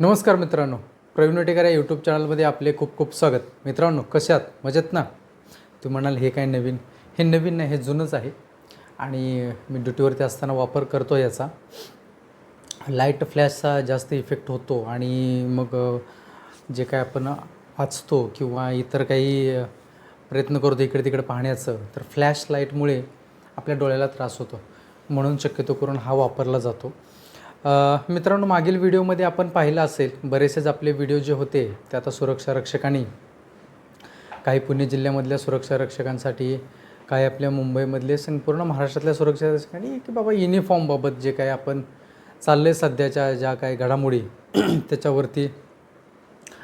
नमस्कार मित्रांनो. प्रवीण वेटेकर या यूट्यूब चॅनलमध्ये आपले खूप खूप स्वागत. मित्रांनो कशात मजेत ना? तुम्ही म्हणाल हे काय नवीन? हे नवीन नाही हे जुनंच आहे. आणि मी ड्युटीवरती असताना वापर करतो याचा. लाइट फ्लॅशचा जास्त इफेक्ट होतो आणि मग जे काय आपण वाचतो किंवा इतर काही प्रयत्न करतो इकडे तिकडे पाहण्याचं तर फ्लॅश लाईटमुळे आपल्या डोळ्याला त्रास होतो. म्हणून शक्यतो करून हा वापरला जातो. मित्रांनो मागील व्हिडिओमध्ये आपण पाहिलं असेल बरेचसेच आपले व्हिडिओ जे होते ते आता सुरक्षा रक्षकांनी काही पुणे जिल्ह्यामधल्या सुरक्षा रक्षकांसाठी काही आपल्या मुंबईमधले संपूर्ण महाराष्ट्रातल्या सुरक्षा रक्षकांनी की बाबा युनिफॉर्मबाबत जे काही आपण चाललं आहे सध्याच्या ज्या काही घडामोडी त्याच्यावरती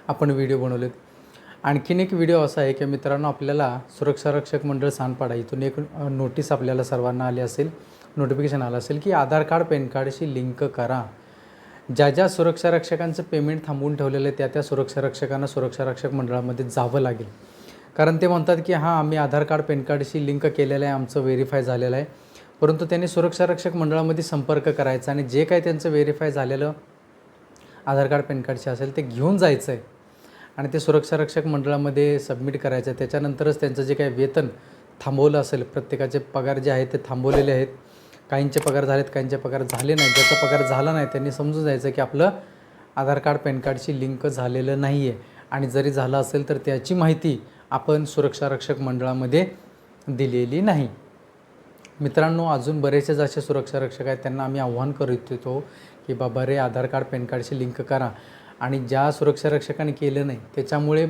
आपण व्हिडिओ बनवलेत. आणखीन एक व्हिडिओ असा आहे की मित्रांनो आपल्याला सुरक्षा रक्षक मंडळ सांगपाडा इथून एक नोटीस आपल्याला सर्वांना आली असेल. नोटिफिकेशन आलं असेल की आधार कार्ड पॅन कार्डशी लिंक करा. ज्या ज्या सुरक्षा रक्षकांचं पेमेंट थांबवून ठेवलेलं आहे त्या त्या सुरक्षा रक्षकांना सुरक्षा रक्षक मंडळामध्ये जावं लागेल. कारण ते म्हणतात की हां आम्ही आधार कार्ड पॅन कार्डशी लिंक केलेलं आहे आमचं व्हेरीफाय झालेलं आहे. परंतु त्यांनी सुरक्षा रक्षक मंडळामध्ये संपर्क करायचा आणि जे काही त्यांचं व्हेरीफाय झालेलं आधार कार्ड पॅन कार्डचे असेल ते घेऊन जायचं आहे आणि ते सुरक्षा रक्षक मंडळामध्ये सबमिट करायचं आहे. त्याच्यानंतरच त्यांचं जे काही वेतन थांबवलं असेल प्रत्येकाचे पगार जे आहेत ते थांबवलेले आहेत. काहींचे पगार झालेत काहींचे पगार झाले नाही ज्याचा पगार झाला नाही त्यांनी समजून जायचं की आपलं आधार कार्ड पॅन कार्डशी लिंक झालेलं नाही आहे आणि जरी झालं असेल तर त्याची माहिती आपण सुरक्षा रक्षक मंडळामध्ये दिलेली नाही. मित्रांनो अजून बरेचसेच असे सुरक्षा रक्षक आहेत त्यांना आम्ही आव्हान करू इच्छितो की बाबा रे आधार कार्ड पॅन कार्डशी लिंक करा. आणि ज्या सुरक्षा रक्षकाने केलं नाही त्याच्यामुळे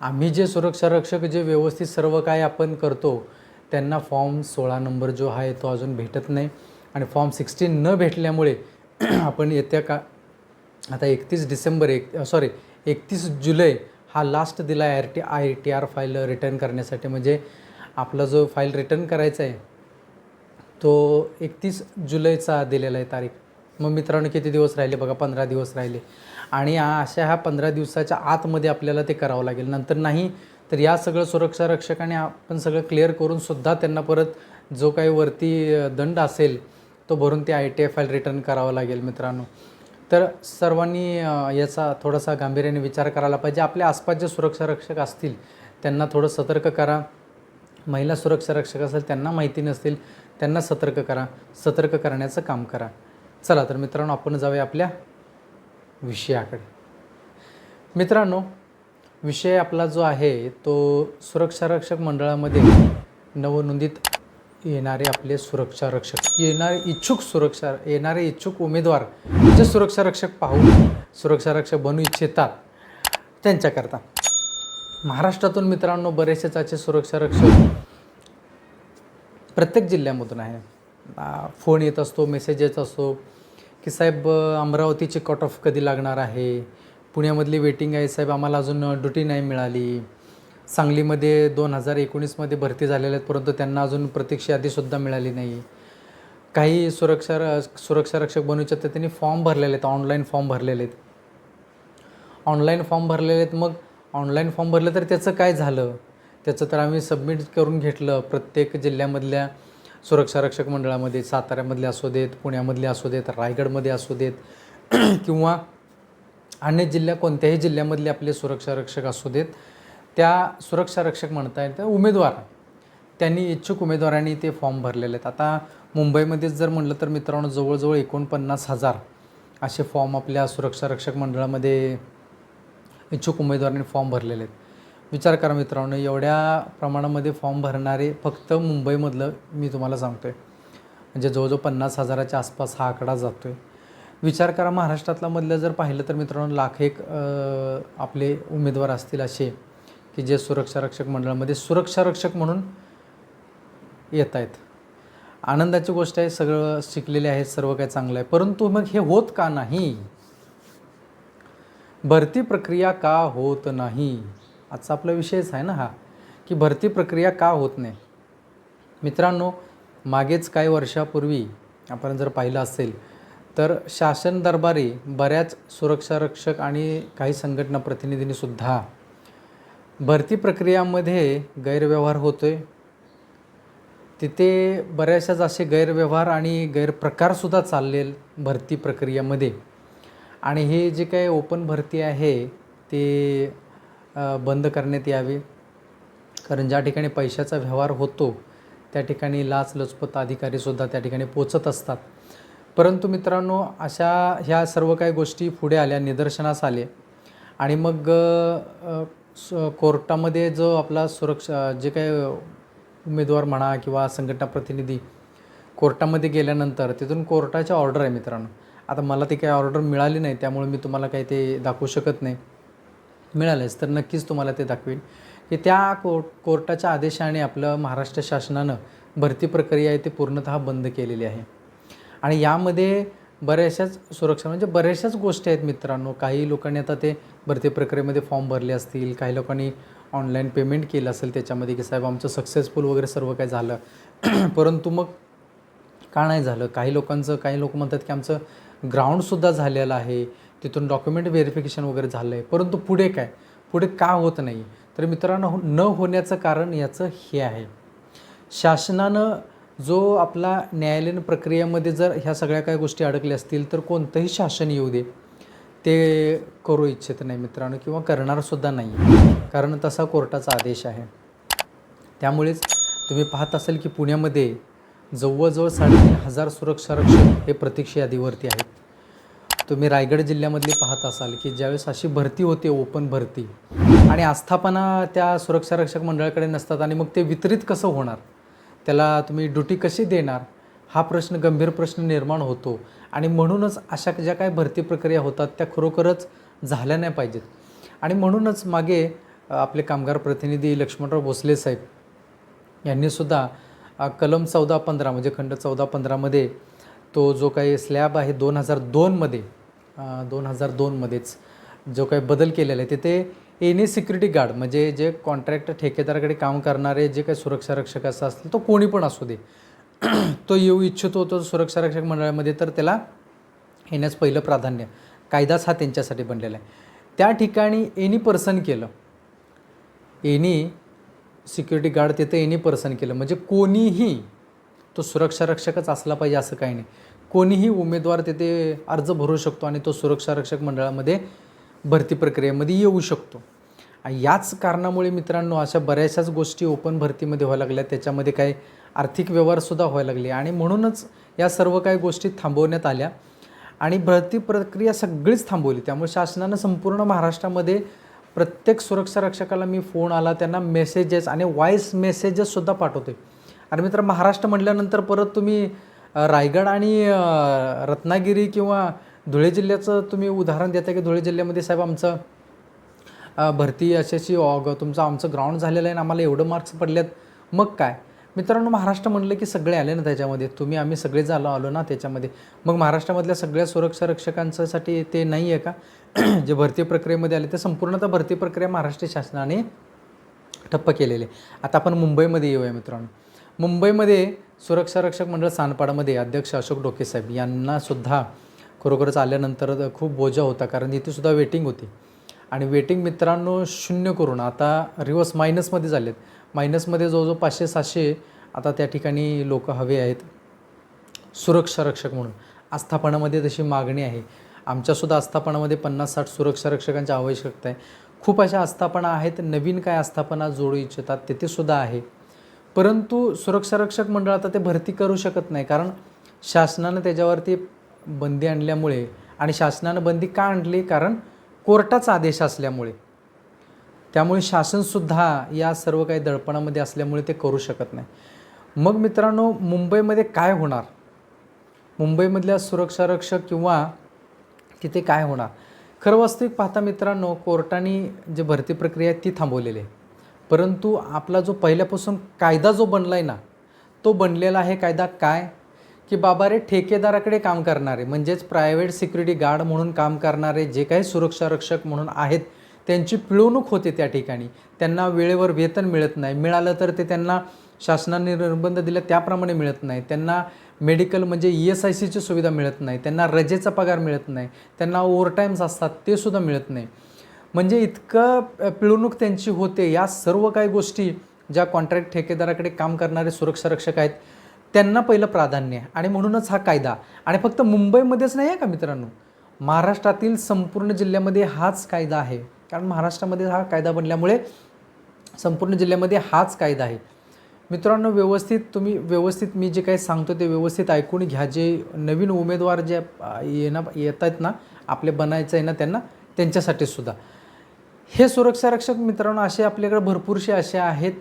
आम्ही जे सुरक्षा रक्षक जे व्यवस्थित सर्व काय आपण करतो त्यांना फॉर्म सोळा नंबर जो आहे तो अजून भेटत नाही. आणि फॉर्म सिक्स्टीन न भेटल्यामुळे आपण येत्या का आता एकतीस डिसेंबर एक सॉरी एकतीस जुलै हा लास्ट दिला आहे R T I T R file return करण्यासाठी. म्हणजे आपला जो फाईल रिटर्न करायचा आहे तो एकतीस जुलैचा दिलेला आहे तारीख. मग मित्रांनो किती दिवस राहिले बघा पंधरा दिवस राहिले. आणि अशा ह्या पंधरा दिवसाच्या आतमध्ये आपल्याला ते करावं लागेल. नंतर नाही तर या सगळं सुरक्षा रक्षकाने आपण सगळं क्लिअर करून सुद्धा त्यांना परत जो काही वरती दंड असेल तो भरून ते I T I file return करावा लागेल मित्रांनो. तर सर्वांनी याचा थोडासा गांभीर्याने विचार करायला पाहिजे. आपल्या आसपास जे सुरक्षा रक्षक असतील त्यांना थोडं सतर्क करा. महिला सुरक्षा रक्षक असेल त्यांना माहिती नसतील त्यांना सतर्क करा. सतर्क करण्याचं काम करा. चला तर मित्रांनो आपण जाऊया आपल्या विषयाकडे. मित्रांनो विषय आपला जो आहे तो सुरक्षा रक्षक मंडळामध्ये नवनोंदित येणारे आपले सुरक्षा रक्षक येणारे इच्छुक सुरक्षा येणारे इच्छुक उमेदवार जे सुरक्षा रक्षक पाहून सुरक्षा रक्षक बनू इच्छितात त्यांच्याकरता. महाराष्ट्रातून मित्रांनो बरेचसेच असे सुरक्षा रक्षक प्रत्येक जिल्ह्यामधून आहे. फोन येत असतो मेसेज येत असतो की साहेब अमरावतीची कट ऑफ कधी लागणार आहे? पुण्यामधली वेटिंग आहे साहेब. आम्हाला अजून ड्युटी नाही मिळाली. सांगलीमध्ये दोन हजार एकोणीसमध्ये भरती झालेल्या आहेत परंतु त्यांना अजून प्रतीक्षा यादीसुद्धा मिळाली नाही. काही सुरक्षा र सुरक्षा रक्षक तर त्यांनी फॉर्म भरलेले आहेत ऑनलाईन फॉर्म भरलेले आहेत. ऑनलाईन फॉर्म भरलेले आहेत मग ऑनलाईन फॉर्म भरलं तर त्याचं काय झालं? त्याचं तर आम्ही सबमिट करून घेतलं. प्रत्येक जिल्ह्यामधल्या सुरक्षा रक्षक मंडळामध्ये साताऱ्यामधले असू देत पुण्यामधले असू देत रायगडमध्ये असू देत किंवा अन्य जिल्ह्या कोणत्याही जिल्ह्यामधले आपले सुरक्षा रक्षक असू देत त्या सुरक्षा रक्षक म्हणता येत उमेदवार त्यांनी इच्छुक उमेदवारांनी ते फॉर्म भरलेले आहेत. आता मुंबईमध्येच जर म्हटलं तर मित्रांनो जवळजवळ एकोणपन्नास हजार असे फॉर्म आपल्या सुरक्षा रक्षक मंडळामध्ये इच्छुक उमेदवारांनी फॉर्म भरलेले आहेत. विचार करा मित्रांनो एवढ्या प्रमाणामध्ये फॉर्म भरणारे फक्त मुंबईमधलं मी तुम्हाला सांगतो आहे म्हणजे जवळजवळ पन्नास हजाराच्या आसपास हा आकडा जातो आहे विचार करा महाराष्ट्रातला मधलं जर पाहिलं तर मित्रांनो लाख एक आपले उमेदवार असतील असे की जे सुरक्षा रक्षक मंडळामध्ये सुरक्षा रक्षक म्हणून येत आहेत. आनंदाची गोष्ट आहे सगळं शिकलेले आहेत सर्व काही चांगलं आहे. परंतु मग हे होत का नाही? भरती प्रक्रिया का होत नाही? आजचा आपला विषयच आहे ना हा की भरती प्रक्रिया का होत नाही? मित्रांनो मागेच काही वर्षापूर्वी आपण जर पाहिलं असेल तर शासन दरबारी बऱ्याच सुरक्षा रक्षक आणि काही संघटना प्रतिनिधींनीसुद्धा भरती प्रक्रियामध्ये गैरव्यवहार होतोय. तिथे बऱ्याचशाच असे गैरव्यवहार आणि गैरप्रकारसुद्धा चालले भरती प्रक्रियेमध्ये. आणि हे जे काही ओपन भरती आहे ते बंद करण्यात यावे. कारण ज्या ठिकाणी पैशाचा व्यवहार होतो त्या ठिकाणी लाचलुचपत अधिकारीसुद्धा त्या ठिकाणी पोचत असतात. परंतु मित्रांनो अशा ह्या सर्व काही गोष्टी पुढे आल्या निदर्शनास आले. आणि मग स- कोर्टामध्ये जो आपला सुरक्षा जे काही उमेदवार म्हणा किंवा संघटना प्रतिनिधी कोर्टामध्ये गेल्यानंतर तिथून कोर्टाच्या ऑर्डर आहे मित्रांनो. आता मला ती काही ऑर्डर मिळाली नाही त्यामुळे मी तुम्हाला काही ते दाखवू शकत नाही. मिळालेच तर नक्कीच तुम्हाला ते दाखवेन. की त्या कोर्ट कोर्टाच्या आदेशाने आपलं महाराष्ट्र शासनानं भरती प्रक्रिया आहे ती पूर्णतः बंद केलेली आहे. आणि यामध्ये बऱ्याचशाच सुरक्षा म्हणजे बऱ्याचशाच गोष्टी आहेत मित्रांनो. काही लोकांनी आता ते भरती प्रक्रियेमध्ये फॉर्म भरले असतील काही लोकांनी ऑनलाईन पेमेंट केलं असेल त्याच्यामध्ये की साहेब आमचं सक्सेसफुल वगैरे सर्व काही झालं. परंतु मग का नाही झालं? काही लोकांचं काही लोक म्हणतात की आमचं ग्राउंडसुद्धा झालेलं आहे. तिथून डॉक्युमेंट व्हेरिफिकेशन वगैरे झालं आहे परंतु पुढे काय? पुढे का होत नाही? तर मित्रांनो न होण्याचं कारण याचं हे आहे. शासनानं जो आपला न्यायालयीन प्रक्रियेमध्ये जर ह्या सगळ्या काही गोष्टी अडकल्या असतील तर कोणतंही शासन येऊ दे. ते करू इच्छित नाही मित्रांनो किंवा करणारसुद्धा नाही. कारण तसा कोर्टाचा आदेश आहे. त्यामुळेच तुम्ही पाहत असाल की पुण्यामध्ये जवळजवळ साडेतीन हजार सुरक्षा रक्षक हे प्रतीक्षा यादीवरती आहेत. तुम्ही रायगड जिल्ह्यामधली पाहत असाल की ज्यावेळेस अशी भरती होते ओपन भरती आणि आस्थापना त्या सुरक्षा रक्षक मंडळाकडे नसतात आणि मग ते वितरित कसं होणार? त्याला तुम्ही ड्युटी कशी देणार? हा प्रश्न गंभीर प्रश्न निर्माण होतो. आणि म्हणूनच अशा ज्या काही भरती प्रक्रिया होतात त्या खरोखरच झाल्या नाही पाहिजेत. आणि म्हणूनच मागे आपले कामगार प्रतिनिधी लक्ष्मणराव भोसले साहेब यांनीसुद्धा कलम चौदा पंधरा म्हणजे खंड चौदा पंधरामध्ये तो जो काही स्लॅब आहे दोन हजार दोनमध्ये दोन हजार दोनमध्येच जो काही बदल केलेला आहे तिथे एनी सिक्युरिटी गार्ड म्हणजे जे कॉन्ट्रॅक्ट ठेकेदाराकडे काम करणारे जे काही सुरक्षा रक्षक असं असतील तो कोणी पण असू दे. तो येऊ इच्छितो तो सुरक्षा रक्षक मंडळामध्ये तर त्याला येण्यास पहिलं प्राधान्य कायदाच हा त्यांच्यासाठी बनलेला आहे. त्या ठिकाणी एनी पर्सन केलं एनी सिक्युरिटी गार्ड तिथं एनी पर्सन केलं म्हणजे कोणीही तो सुरक्षा रक्षकच असला पाहिजे असं काही नाही. कोणीही उमेदवार तिथे अर्ज भरू शकतो आणि तो सुरक्षा रक्षक मंडळामध्ये भरती प्रक्रियेमध्ये येऊ शकतो. याच कारणामुळे मित्रांनो अशा बऱ्याचशाच गोष्टी ओपन भरतीमध्ये व्हायला लागल्या. त्याच्यामध्ये काही आर्थिक व्यवहारसुद्धा व्हायला लागले. आणि म्हणूनच या सर्व काही गोष्टी थांबवण्यात आल्या. आणि भरती प्रक्रिया सगळीच थांबवली. त्यामुळे शासनानं संपूर्ण महाराष्ट्रामध्ये प्रत्येक सुरक्षा रक्षकाला मी फोन आला त्यांना मेसेजेस आणि व्हॉईस मेसेजेससुद्धा पाठवते आणि मित्र महाराष्ट्र म्हटल्यानंतर परत तुम्ही रायगड आणि रत्नागिरी किंवा धुळे जिल्ह्याचं तुम्ही उदाहरण देता की धुळे जिल्ह्यामध्ये साहेब आमचं भरती अशी अशी ऑग तुमचं आमचं ग्राउंड झालेलं आहे आणि आम्हाला एवढं मार्क्स पडलेत. मग काय? मित्रांनो महाराष्ट्र म्हणलं की सगळे आले ना त्याच्यामध्ये. तुम्ही आम्ही सगळे झालो आलो ना त्याच्यामध्ये. मग महाराष्ट्रामधल्या सगळ्या सुरक्षा रक्षकांसाठी ते नाही आहे का? जे भरती प्रक्रियेमध्ये आले ते संपूर्णतः भरती प्रक्रिया महाराष्ट्र शासनाने ठप्प केलेले आता आपण मुंबईमध्ये येऊया मित्रांनो. मुंबईमध्ये सुरक्षा रक्षक मंडळ सानपाडामध्ये अध्यक्ष अशोक डोके साहेब यांनासुद्धा खरोखरच आल्यानंतर खूप बोजा होता कारण इथेसुद्धा वेटिंग होती. आणि वेटिंग मित्रांनो शून्य करून आता रिवर्स मायनसमध्ये झालेत. मायनसमध्ये जवळजवळ पाचशे सातशे आता त्या ठिकाणी लोक हवे आहेत. सुरक्षा रक्षक म्हणून. आस्थापनामध्ये तशी मागणी आहे. आमच्यासुद्धा आस्थापनामध्ये पन्नास साठ सुरक्षा रक्षकांची आवश्यकता आहे. खूप अशा आस्थापना आहेत नवीन काय आस्थापना जोडू इच्छितात तेथेसुद्धा आहे. परंतु सुरक्षा रक्षक मंडळ आता ते भरती करू शकत नाही कारण शासनानं त्याच्यावरती बंदी आणल्यामुळे आणि शासनानं बंदी का आणली? कारण कोर्टाचा आदेश असल्यामुळे. त्यामुळे शासनसुद्धा या सर्व काही दडपणामध्ये असल्यामुळे ते करू शकत नाही. मग मित्रांनो मुंबईमध्ये काय होणार? मुंबईमधल्या सुरक्षारक्षक किंवा तिथे काय होणार? खरं वास्तविक पाहता मित्रांनो कोर्टाने जे भरती प्रक्रिया आहे ती थांबवलेली आहे. परंतु आपला जो पहिल्यापासून कायदा जो बनला आहे ना तो बनलेला आहे कायदा काय? की बाबा रे ठेकेदाराकडे काम करणारे म्हणजेच प्रायव्हेट सिक्युरिटी गार्ड म्हणून काम करणारे जे काही सुरक्षा रक्षक म्हणून आहेत त्यांची पिळवणूक होते त्या ठिकाणी. त्यांना वेळेवर वेतन मिळत नाही. मिळालं तर ते त्यांना शासनाने निर्बंध दिला त्याप्रमाणे मिळत नाही. त्यांना मेडिकल म्हणजे ई एस आय सीची सुविधा मिळत नाही. त्यांना रजेचा पगार मिळत नाही. त्यांना ओव्हरटाईम्स असतात ते सुद्धा मिळत नाही. म्हणजे इतकं पिळवणूक त्यांची होते. या सर्व काही गोष्टी ज्या कॉन्ट्रॅक्ट ठेकेदाराकडे काम करणारे सुरक्षा रक्षक आहेत त्यांना पहिलं प्राधान्य आहे. आणि म्हणूनच हा कायदा. आणि फक्त मुंबईमध्येच नाही आहे का मित्रांनो? महाराष्ट्रातील संपूर्ण जिल्ह्यामध्ये हाच कायदा आहे. कारण महाराष्ट्रामध्ये हा कायदा बनल्यामुळे संपूर्ण जिल्ह्यामध्ये हाच कायदा आहे. मित्रांनो व्यवस्थित तुम्ही व्यवस्थित मी जे काही सांगतो ते व्यवस्थित ऐकून घ्या. जे नवीन उमेदवार जे येणं येत आहेत ना आपले बनायचं आहे ना त्यांना त्यांच्यासाठी सुद्धा. हे सुरक्षा रक्षक मित्रांनो असे आपल्याकडे भरपूरसे असे आहेत.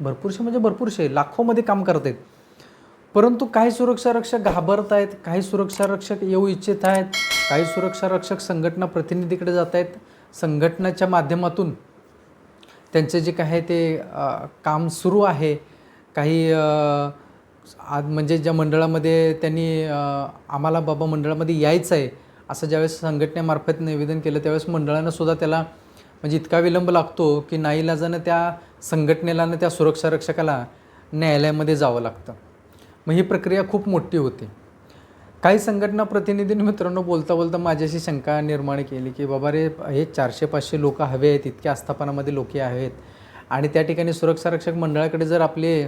भरपूरसे म्हणजे भरपूरसे लाखोमध्ये काम करत आहेत परंतु काही सुरक्षा रक्षक घाबरत आहेत काही सुरक्षा रक्षक येऊ इच्छित आहेत काही सुरक्षा रक्षक संघटना प्रतिनिधीकडे जात आहेत संघटनाच्या माध्यमातून त्यांचे जे काही आहे ते काम सुरू आहे. काही आज म्हणजे ज्या मंडळामध्ये त्यांनी आम्हाला बाबा मंडळामध्ये यायचं आहे असं ज्यावेळेस संघटनेमार्फत निवेदन केलं त्यावेळेस मंडळानं सुद्धा त्याला म्हणजे इतका विलंब लागतो की नाईलाजानं त्या संघटनेला ना त्या सुरक्षा रक्षकाला न्यायालयामध्ये जावं लागतं. मग ही प्रक्रिया खूप मोठी होती. काही संघटना प्रतिनिधींनी मित्रांनो बोलता बोलता माझ्याशी शंका निर्माण केली की बाबा रे हे चारशे पाचशे लोक हवे आहेत इतक्या आस्थापनामध्ये लोक आहेत. आणि त्या ठिकाणी सुरक्षा रक्षक मंडळाकडे जर आपले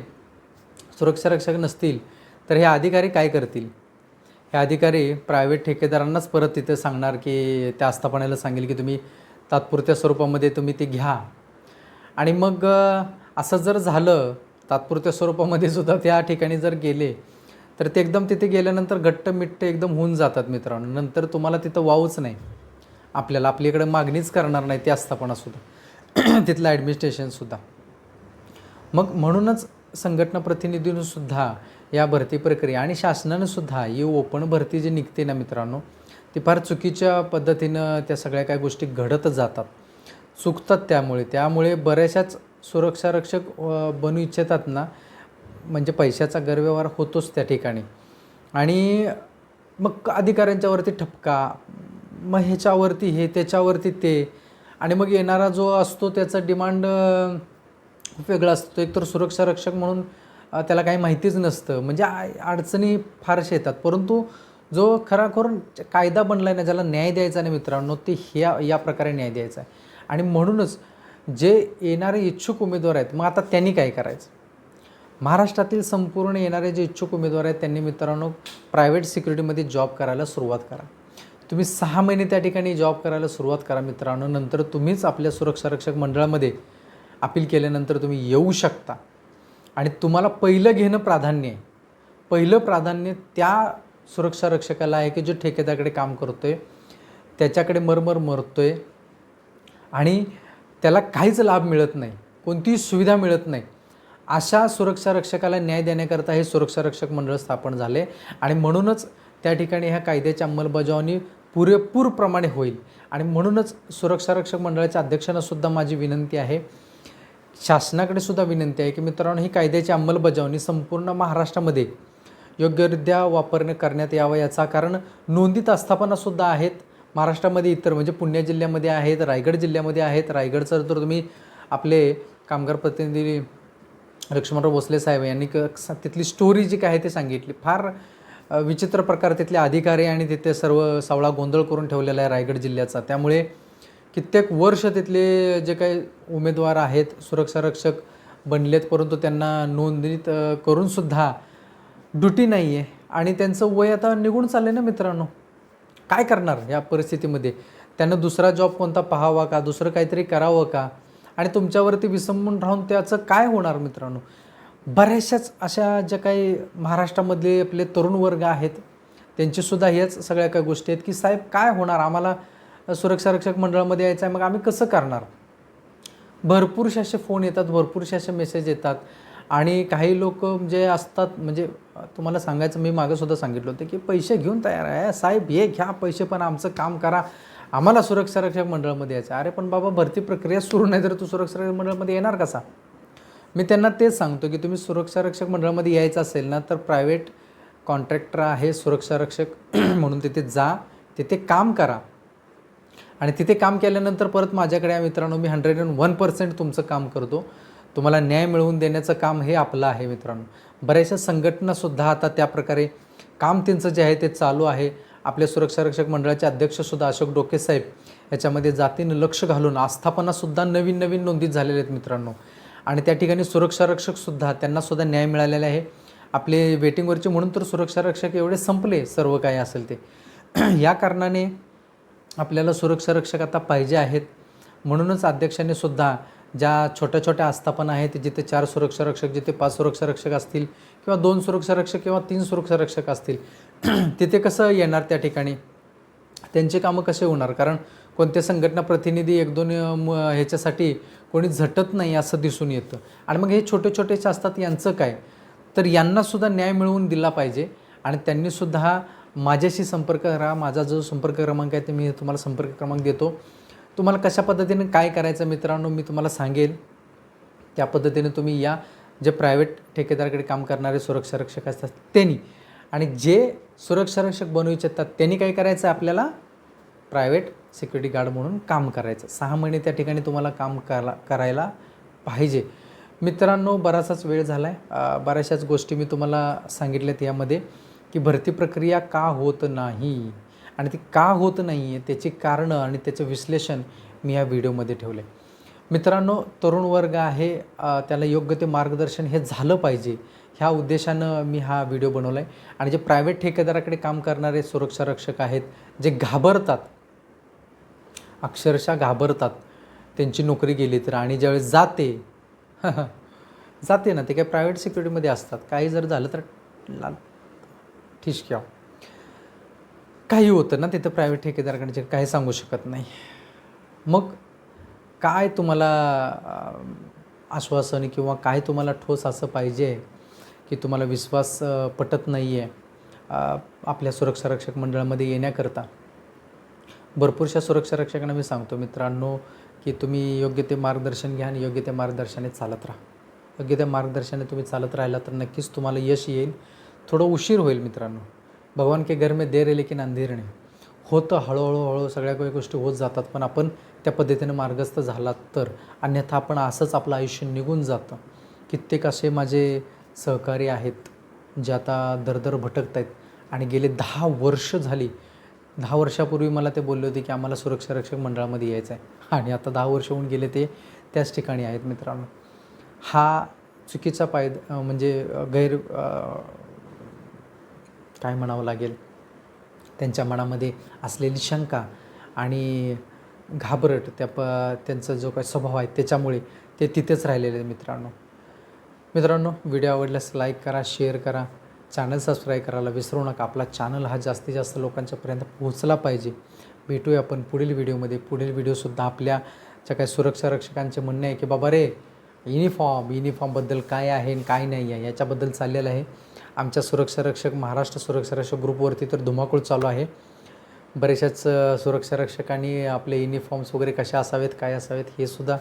सुरक्षा रक्षक नसतील तर हे अधिकारी काय करतील? हे अधिकारी प्रायव्हेट ठेकेदारांनाच परत तिथे सांगणार की त्या आस्थापनाला सांगेल की तुम्ही तात्पुरत्या स्वरूपामध्ये तुम्ही ते घ्या. आणि मग असं जर झालं तात्पुरत्या स्वरूपामध्ये सुद्धा त्या ठिकाणी जर गेले तर ते एकदम तिथे गेल्यानंतर घट्ट मिट्ट एकदम होऊन जातात मित्रांनो. नंतर तुम्हाला तिथं वावच नाही. आपल्याला आपल्याकडे मागणीच करणार नाही ते आस्थापनासुद्धा तिथलं ॲडमिनिस्ट्रेशनसुद्धा मग म्हणूनच संघटना प्रतिनिधीनंसुद्धा या भरती प्रक्रिया आणि शासनानंसुद्धा ही ओपन भरती जी निघते ना मित्रांनो ती फार चुकीच्या पद्धतीनं त्या सगळ्या काही गोष्टी घडतच जातात. चुकतात त्यामुळे. त्यामुळे बऱ्याचशाच सुरक्षारक्षक बनू इच्छितात ना म्हणजे पैशाचा गैरव्यवहार होतोच त्या ठिकाणी. आणि मग अधिकाऱ्यांच्यावरती ठपका मग ह्याच्यावरती हे त्याच्यावरती ते. आणि मग येणारा जो असतो त्याचा डिमांड खूप वेगळा असतो. एक तर म्हणून त्याला काही माहितीच नसतं. म्हणजे अडचणी फारशा येतात. परंतु जो खराखोर कायदा बनला आहे ना ज्याला न्याय द्यायचा नाही मित्रांनो ते ह्या या प्रकारे न्याय द्यायचा आहे. आणि म्हणूनच जे येणारे इच्छुक उमेदवार आहेत मग आता त्यांनी काय करायचं? महाराष्ट्रातील संपूर्ण येणारे जे इच्छुक उमेदवार आहेत त्यांनी मित्रांनो प्रायव्हेट सिक्युरिटीमध्ये जॉब करायला सुरुवात करा. तुम्ही सहा महिने त्या ठिकाणी जॉब करायला सुरुवात करा मित्रांनो नंतर तुम्हीच आपल्या सुरक्षारक्षक मंडळामध्ये अपील केल्यानंतर तुम्ही येऊ शकता. आणि तुम्हाला पहिलं घेणं प्राधान्य आहे. पहिलं प्राधान्य त्या सुरक्षारक्षकाला आहे की जो ठेकेदाराकडे काम करतो आहे त्याच्याकडे मरमर मरतो आहे आणि त्याला काहीच लाभ मिळत नाही. कोणतीही सुविधा मिळत नाही. अशा सुरक्षा रक्षकाला न्याय देण्याकरता हे सुरक्षा रक्षक मंडळ स्थापन झाले आणि म्हणूनच त्या ठिकाणी ह्या कायद्याची अंमलबजावणी पुरेपूर प्रमाणे होईल. आणि म्हणूनच सुरक्षा रक्षक मंडळाच्या अध्यक्षांनासुद्धा माझी विनंती आहे. शासनाकडे सुद्धा विनंती आहे की मित्रांनो ही कायद्याची अंमलबजावणी संपूर्ण महाराष्ट्रामध्ये योग्यरित्या वापरणे करण्यात यावं याचा कारण नोंदीत आस्थापनासुद्धा आहेत. महाराष्ट्रामध्ये इतर म्हणजे पुणे जिल्ह्यामध्ये आहेत रायगड जिल्ह्यामध्ये आहेत. रायगडचं तर तुम्ही आपले कामगार प्रतिनिधी लक्ष्मणराव भोसले साहेब यांनी क तिथली स्टोरी जी काय आहे ते सांगितली. फार विचित्र प्रकार तिथले अधिकारी आणि तिथे सर्व सावळा गोंधळ करून ठेवलेला आहे रायगड जिल्ह्याचा. त्यामुळे कित्येक वर्ष तिथले जे काही उमेदवार आहेत सुरक्षा रक्षक बनलेत परंतु त्यांना नोंदणीत करूनसुद्धा ड्युटी नाही आहे आणि त्यांचं वय आता निघून चाललं आहे ना मित्रांनो? काय करणार या परिस्थितीमध्ये? त्यांना दुसरा जॉब कोणता पाहावा का? दुसरं काहीतरी करावं का? आणि तुमच्यावरती विसंबून राहून त्याचं काय होणार मित्रांनो? बऱ्याचशाच अशा ज्या काही महाराष्ट्रामधले आपले तरुण वर्ग आहेत त्यांचीसुद्धा ह्याच सगळ्या काही गोष्टी आहेत की साहेब काय होणार? आम्हाला सुरक्षा रक्षक मंडळामध्ये यायचं आहे मग आम्ही कसं करणार? भरपूरसे असे फोन येतात भरपूरसे असे मेसेज येतात. आणि काही लोक जे असतात म्हणजे तुम्हाला सांगायचं मी मागंसुद्धा सांगितलं होतं की पैसे घेऊन तयार आहे. साहेब हे घ्या पैसे पण आमचं काम करा. आम्हाला सुरक्षा रक्षक मंडळामध्ये यायचं अरे पण बाबा भरती प्रक्रिया सुरू नाही तर तू सुरक्षा रक्षक मंडळामध्ये येणार कसा? मी त्यांना तेच सांगतो की तुम्ही सुरक्षा रक्षक मंडळामध्ये यायचं असेल ना तर प्रायव्हेट कॉन्ट्रॅक्टर आहे सुरक्षा रक्षक. म्हणून तिथे जा तिथे काम करा. आणि तिथे काम केल्यानंतर परत माझ्याकडे या मित्रांनो मी हंड्रेड अँड वन पर्सेंट तुमचं काम करतो. तुम्हाला न्याय मिळवून देण्याचं काम हे आपलं आहे मित्रांनो. बऱ्याचशा संघटनासुद्धा आता त्या प्रकारे काम त्यांचं जे आहे ते चालू आहे. आपल्या सुरक्षा रक्षक मंडळाचे अध्यक्षसुद्धा अशोक डोके साहेब याच्यामध्ये जातीनं लक्ष घालून आस्थापनासुद्धा नवीन नवीन नोंदीत झालेले आहेत मित्रांनो. आणि त्या ठिकाणी सुरक्षा रक्षकसुद्धा त्यांनासुद्धा न्याय मिळालेला आहे. आपले वेटिंगवरचे म्हणून तर सुरक्षा रक्षक एवढे संपले सर्व काही असेल ते. या कारणाने आपल्याला सुरक्षा रक्षक आता पाहिजे आहेत. म्हणूनच अध्यक्षांनी सुद्धा ज्या छोट्या छोट्या आस्थापना आहेत जिथे चार सुरक्षा रक्षक जिथे पाच सुरक्षा रक्षक असतील किंवा दोन सुरक्षा रक्षक किंवा तीन सुरक्षा रक्षक असतील तिथे कसं येणार त्या ठिकाणी? त्यांचे कामं कसे होणार? कारण कोणत्या संघटना प्रतिनिधी एक दोन म, ह्याच्यासाठी कोणी झटत नाही असं दिसून येतं. आणि मग हे छोटे छोटेचे असतात यांचं काय? तर यांनासुद्धा न्याय मिळवून दिला पाहिजे. आणि त्यांनीसुद्धा माझ्याशी संपर्क करा. माझा जो संपर्क क्रमांक आहे ते मी तुम्हाला संपर्क क्रमांक देतो. तुम्हाला कशा पद्धतीने काय करायचं मित्रांनो मी तुम्हाला सांगेल. त्या पद्धतीने तुम्ही या. जे प्रायव्हेट ठेकेदाराकडे काम करणारे सुरक्षा रक्षक असतात त्यांनी आणि जे सुरक्षा रक्षक बनवू इच्छितात त्यांनी काय करायचं आपल्याला? प्रायव्हेट सिक्युरिटी गार्ड म्हणून काम करायचं. सहा महिने त्या ठिकाणी तुम्हाला काम करा करायला पाहिजे. मित्रांनो बराचसाच वेळ झाला आहे बऱ्याचशाच गोष्टी मी तुम्हाला सांगितल्यात यामध्ये की भरती प्रक्रिया का होत नाही? आणि ती का होत नाही आहे त्याची कारणं आणि त्याचं विश्लेषण मी या व्हिडिओमध्ये ठेवलं आहे मित्रांनो तरुण वर्ग आहे त्याला योग्य ते मार्गदर्शन हे झालं पाहिजे ह्या उद्देशानं मी हा व्हिडिओ बनवला आहे आणि जे प्रायव्हेट ठेकेदाराकडे काम करणारे सुरक्षा रक्षक आहेत जे घाबरतात अक्षरशः घाबरतात त्यांची नोकरी गेली तर आणि ज्यावेळेस जाते जाते ना ते काय प्रायव्हेट सिक्युरिटीमध्ये असतात. काही जर झालं तर लाल ठिशक्या काही होतं ना तिथं प्रायव्हेट ठेकेदाराकडे काही सांगू शकत नाही. मग काय तुम्हाला आश्वासन किंवा काय तुम्हाला ठोस असं पाहिजे की तुम्हाला विश्वास पटत नाही आहे आपल्या सुरक्षा रक्षक मंडळामध्ये येण्याकरता? भरपूरशा सुरक्षा रक्षकांना मी सांगतो मित्रांनो की तुम्ही योग्य ते मार्गदर्शन घ्या आणि योग्य त्या मार्गदर्शनाने चालत राहा. योग्य त्या मार्गदर्शनाने तुम्ही चालत राहिला तर नक्कीच तुम्हाला यश येईल. थोडं उशीर होईल मित्रांनो. भगवान के घर में देर आहे लेकिन अंधेर नाही। होतं हळूहळू हळू सगळ्या काही गोष्टी होत जातात पण आपण त्या पद्धतीने मार्गस्थ झालात तर. अन्यथा आपण असंच आपलं आयुष्य निघून जातं. कित्येक असे माझे सहकारी आहेत जे आता दरदर भटकत आहेत आणि गेले दहा वर्ष झाली. दहा वर्षापूर्वी मला ते बोलले होते की आम्हाला सुरक्षा रक्षक मंडळामध्ये यायचं आहे आणि आता दहा वर्ष होऊन गेले ते त्याच ठिकाणी आहेत मित्रांनो. हा चुकीचा पायदा म्हणजे गैर काय म्हणावं लागेल? त्यांच्या मनामध्ये असलेली शंका आणि घाबरट त्या प त्यांचा जो काही स्वभाव आहे त्याच्यामुळे ते तिथेच राहिलेले मित्रांनो. मित्रांनो व्हिडिओ आवडल्यास लाईक करा शेअर करा. चॅनल सबस्क्राईब करायला विसरू नका. आपला चॅनल हा जास्तीत जास्त लोकांच्यापर्यंत पोहोचला पाहिजे. भेटूया आपण पुढील व्हिडिओमध्ये. पुढील व्हिडिओसुद्धा आपल्या ज्या काही सुरक्षा रक्षकांचे म्हणणे आहे की बाबा रे युनिफॉर्म युनिफॉर्मबद्दल काय आहे आणि काय नाही आहे? याच्याबद्दल चाललेलं आहे. आमच्या सुरक्षा रक्षक महाराष्ट्र सुरक्षा रक्षक ग्रुपवरती तर धुमाकूळ चालू आहे. बरेचशाच सुरक्षारक्षकांनी सुरक्षा रक्षकांनी आपले युनिफॉर्म्स वगैरे कसे असावेत काय असावेत हे सुद्धा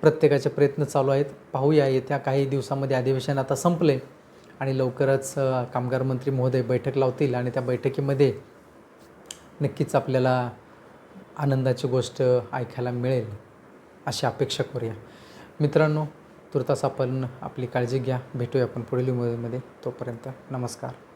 प्रत्येकाचे प्रयत्न चालू आहेत. पाहूया येत्या काही दिवसामध्ये अधिवेशन आता संपले आणि लवकरच कामगार मंत्री महोदय बैठक लावतील आणि त्या बैठकीमध्ये नक्कीच आपल्याला आनंदाची गोष्ट ऐकायला मिळेल अशी अपेक्षा करूया. मित्रांनो तुर्तास आपण आपली काळजी घ्या. भेटूया आपण पुढील मध्ये. तोपर्यंत नमस्कार.